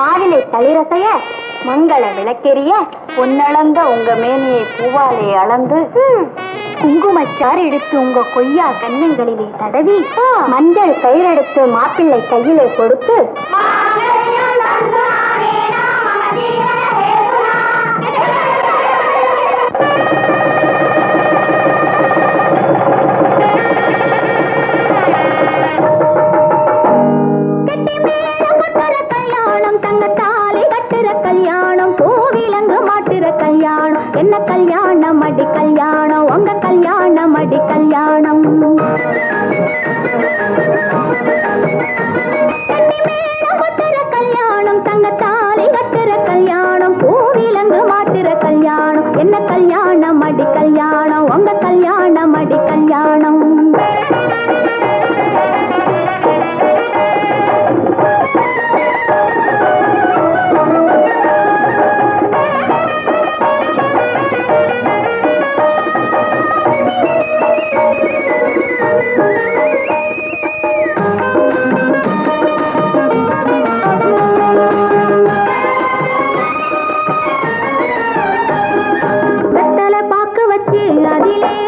மாவிலை தளிரசைய மங்கள விளக்கெரிய பொன்னளந்த உங்க மேனியை பூவாலே அளந்து குங்குமச்சார் எடுத்து உங்க கொய்யா கண்ணங்களிலே தடவி மஞ்சள் கயிறெடுத்து மாப்பிள்ளை கையிலே கொடுத்து கோயிலே